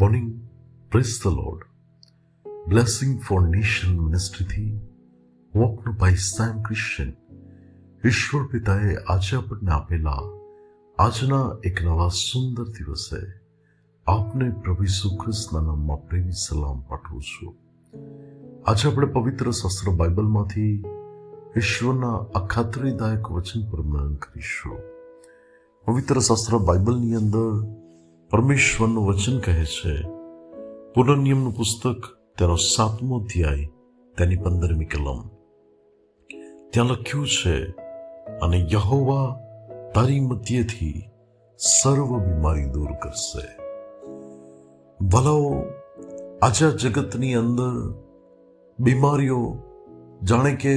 Morning praise the Lord blessing for nation મિનિસ્ટ્રીથી હું આપનો ભાઈ સેમ ક્રિશ્ચન ઈશ્વર પિતાએ આજે આપણને આપેલા આજના એક નવા સુંદર દિવસે આપને પ્રભુ ઈસુ નામમાં પ્રેમી સલામ પાઠવું છું આજે આપણે પવિત્ર શાસ્ત્ર બાઇબલમાંથી ઈશ્વરના અખાત્રીદાયક વચન પર મનન કરીશું પવિત્ર શાસ્ત્ર બાઇબલની અંદર પરમેશ્વરનું વચન કહે છે પુનર્નિયમનું પુસ્તક તેનો સાતમો અધ્યાય, તેની પંદરમી કલમ. ત્યાં લખ્યું છે, અને યહોવા તારી મધ્યથી સર્વ બીમારી દૂર કરશે. ભલાઓ, આજે જગતની અંદર બીમારીઓ જાણે કે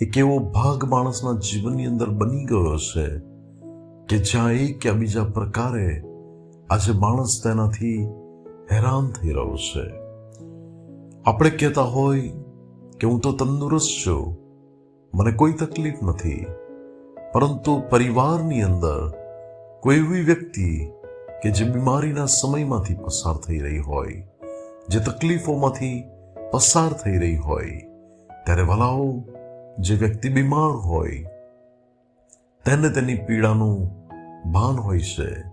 એક એવો ભાગ માણસના જીવનની અંદર બની ગયો છે કે જ્યાં એક કે બીજા પ્રકારે આજે માણસ તેનાથી હેરાન થઈ રહ્યો છે. આપણે કહેતા હોય કે હું તો તંદુરસ્ત છું, મને કોઈ તકલીફ નથી, પરંતુ પરિવારની અંદર કોઈ એવી વ્યક્તિ કે જે બીમારીના સમયમાંથી પસાર થઈ રહી હોય, જે તકલીફોમાંથી પસાર થઈ રહી હોય, ત્યારે વલાઓ જે વ્યક્તિ બીમાર હોય, તેને તેની પીડાનું ભાન હોય છે.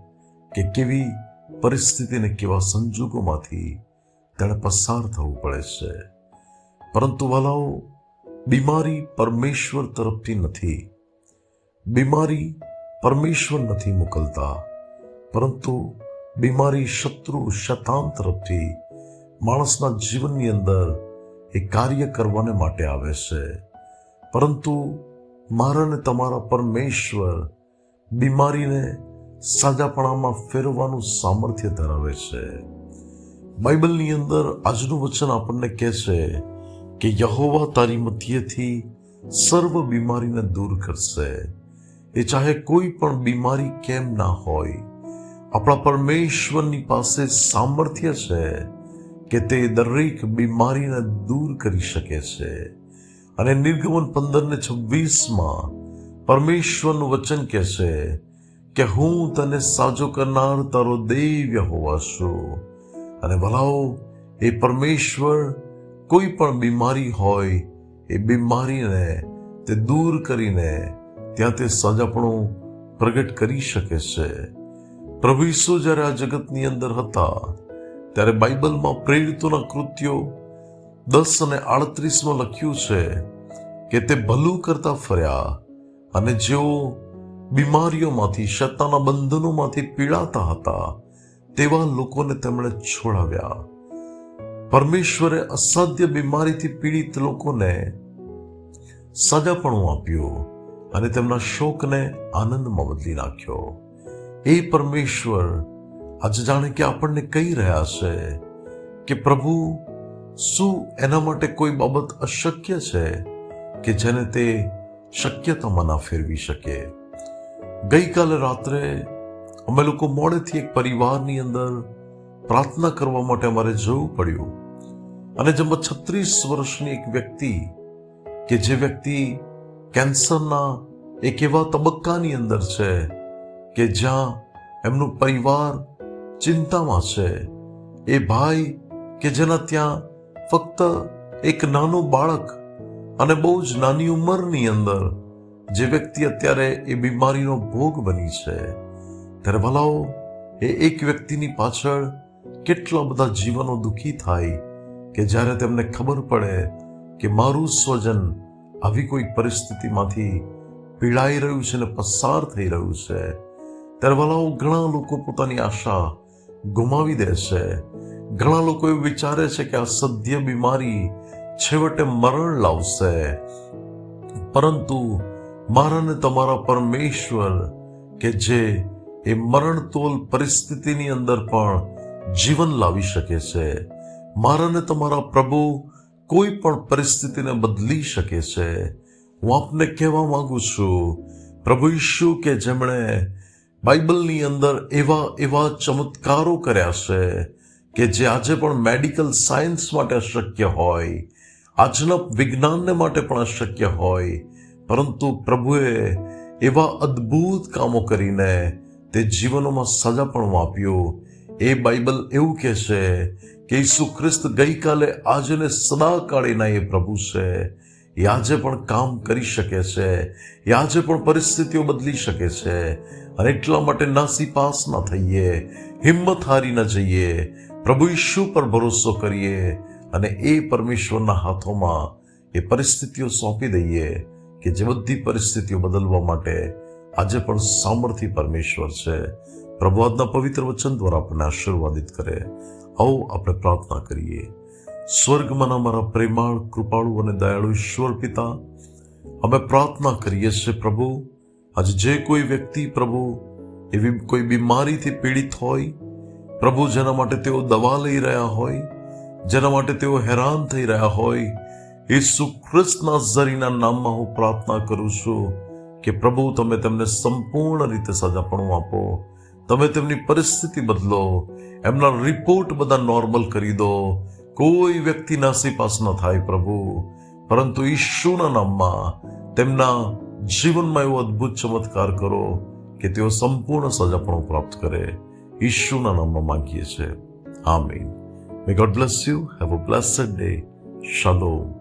કે કેવી પરિસ્થિતિને કેવા સંજોગોમાંથી તેણે પસાર થવું પડે છે. પરંતુ વાલાઓ, બીમારી પરમેશ્વર તરફથી નથી. બીમારી પરમેશ્વર નથી મોકલતા. પરંતુ બીમારી શત્રુ શતાન તરફથી માણસના જીવનની અંદર એ કાર્ય કરવાને માટે આવે છે. પરંતુ મારા ને તમારા પરમેશ્વર બીમારીને સાજાપણામાં ફેરવવાનું સામર્થ્ય ધરાવે છે. બાઇબલની અંદર આજનું વચન આપણને કહે છે કે યહોવા તારી મધ્યથી સર્વ બીમારીને દૂર કરશે. એ ચાહે કોઈ પણ બીમારી કેમ ના હોય. આપણા પરમેશ્વરની પાસે સામર્થ્ય છે કે તે દરેક બીમારીને દૂર કરી શકે છે. અને નિર્ગમન પંદર ને છવ્વીસમાં પરમેશ્વરનું વચન કહે છે કે હું તને સાજો કરનાર તારો દૈવ્ય હોવા છું. અને ભલાઓ એ પરમેશ્વર, કોઈ પણ બીમારી હોય, એ બીમારીને તે દૂર કરીને ત્યાં તે સાજાપણું પ્રગટ કરી શકે છે. પ્રભુ જ્યારે આ જગતની અંદર હતા, ત્યારે બાઇબલમાં પ્રેરિતોના કૃત્યો દસ અને આડત્રીસમાં લખ્યું છે કે તે ભલું કરતા ફર્યા અને જેઓ બીમારીઓમાંથી સત્તાના બંધનોમાંથી પીડાતા હતા. તેવા લોકોને તેમણે છોડાવ્યા. પરમેશ્વરે અસાધ્ય બીમારીથી પીડિત લોકોને સજાપણું આપ્યું અને તેમના શોકને આનંદમાં બદલી નાખ્યો. એ પરમેશ્વર આજે જાણે કે આપણને કહી રહ્યા છે કે પ્રભુ, શું એના માટે કોઈ બાબત અશક્ય છે કે જેને તે શક્યતામાં ના ફેરવી શકે? ગઈકાલે રાત્રે અમે લોકો મોડેથી એક પરિવારની અંદર પ્રાર્થના કરવા માટે અમારે જવું પડ્યું. અને જેમાં છત્રીસ વર્ષની એક વ્યક્તિ કે જે વ્યક્તિ કેન્સરના એક એવા તબક્કાની અંદર છે કે જ્યાં એમનું પરિવાર ચિંતામાં છે. એ ભાઈ કે જેના ત્યાં ફક્ત એક નાનું બાળક અને બહુ જ નાની ઉંમરની અંદર જે વ્યક્તિ અત્યારે એ બીમારીનો ભોગ બની છે ત્યારે ભલાઓ એ એક વ્યક્તિની પાછળ કેટલા બધા જીવનો દુઃખી થાય કે જ્યારે તેમને ખબર પડે કે મારું સ્વજન આવી કોઈ પરિસ્થિતિમાંથી પીડાઈ રહ્યું છે ને પસાર થઈ રહ્યું છે ત્યારે ભલાઓ ઘણા લોકો પોતાની આશા ગુમાવી દે છે. ઘણા લોકો એવું વિચારે છે કે આ સદ્ય બીમારી છેવટે મરણ લાવશે. પરંતુ મારા ને તમારા પરમેશ્વર કે જે એ મરણતોલ પરિસ્થિતિની અંદર પણ જીવન લાવી શકે છે. મારા ને તમારા પ્રભુ કોઈ પણ પરિસ્થિતિને બદલી શકે છે. હું આપને કહેવા માંગુ છું, પ્રભુ ઈશુ કે જેમણે બાઇબલની અંદર એવા એવા ચમત્કારો કર્યા છે કે જે આજે પણ મેડિકલ સાયન્સ માટે અશક્ય હોય, આજના વિજ્ઞાનને માટે પણ અશક્ય હોય પરંતુ પ્રભુએ એવા અદ્ભુત કામો કરીને તે જીવનોમાં સજા પણ આપ્યું એ બાઇબલ એવું કહે છે કે ઈસુ ખ્રિસ્ત ગઈકાલે, આજે ને સદાકાળીના એ પ્રભુ છે. એ આજે પણ કામ કરી શકે છે. એ આજે પણ પરિસ્થિતિઓ બદલી શકે છે. અને એટલા માટે નાસી પાસ ના થઈએ, હિંમત હારી ન જઈએ. પ્રભુ ઈશુ પર ભરોસો કરીએ અને એ પરમેશ્વરના હાથોમાં એ પરિસ્થિતિઓ સોંપી દઈએ. કે જે બધી પરિસ્થિતિઓ બદલવા માટે આજે પણ સામર્થ્ય પરમેશ્વર છે. પ્રભુ આજના પવિત્ર વચન દ્વારા આપણને આશીર્વાદિત કરે. આવો આપણે પ્રાર્થના કરીએ. સ્વર્ગમાં અમારા પ્રેમાળ, કૃપાળુ અને દયાળુ ઈશ્વર પિતા, અમે પ્રાર્થના કરીએ છીએ પ્રભુ, આજે જે કોઈ વ્યક્તિ પ્રભુ, એવી કોઈ બીમારીથી પીડિત હોય, પ્રભુ જેના માટે તેઓ દવા લઈ રહ્યા હોય, જેના માટે તેઓ હેરાન થઈ રહ્યા હોય ઈસુ ખ્રિસ્તના ઝરીના નામમાં હું પ્રાર્થના કરું છું કે પ્રભુ, તમે તેમને સંપૂર્ણ રીતે સજાપણું આપો. તમે તેમની પરિસ્થિતિ બદલો, એમના રિપોર્ટ બધા નોર્મલ કરી દો. કોઈ વ્યક્તિ નાસીપાસ ન થાય પ્રભુ, પરંતુ ઈશુના નામમાં તેમના જીવનમાં એવો અદ્ભુત ચમત્કાર કરો કે તેઓ સંપૂર્ણ સજાપણું પ્રાપ્ત કરે. ઈશુના નામમાં માંગીએ છીએ. આમીન. May God bless you have a blessed day shalom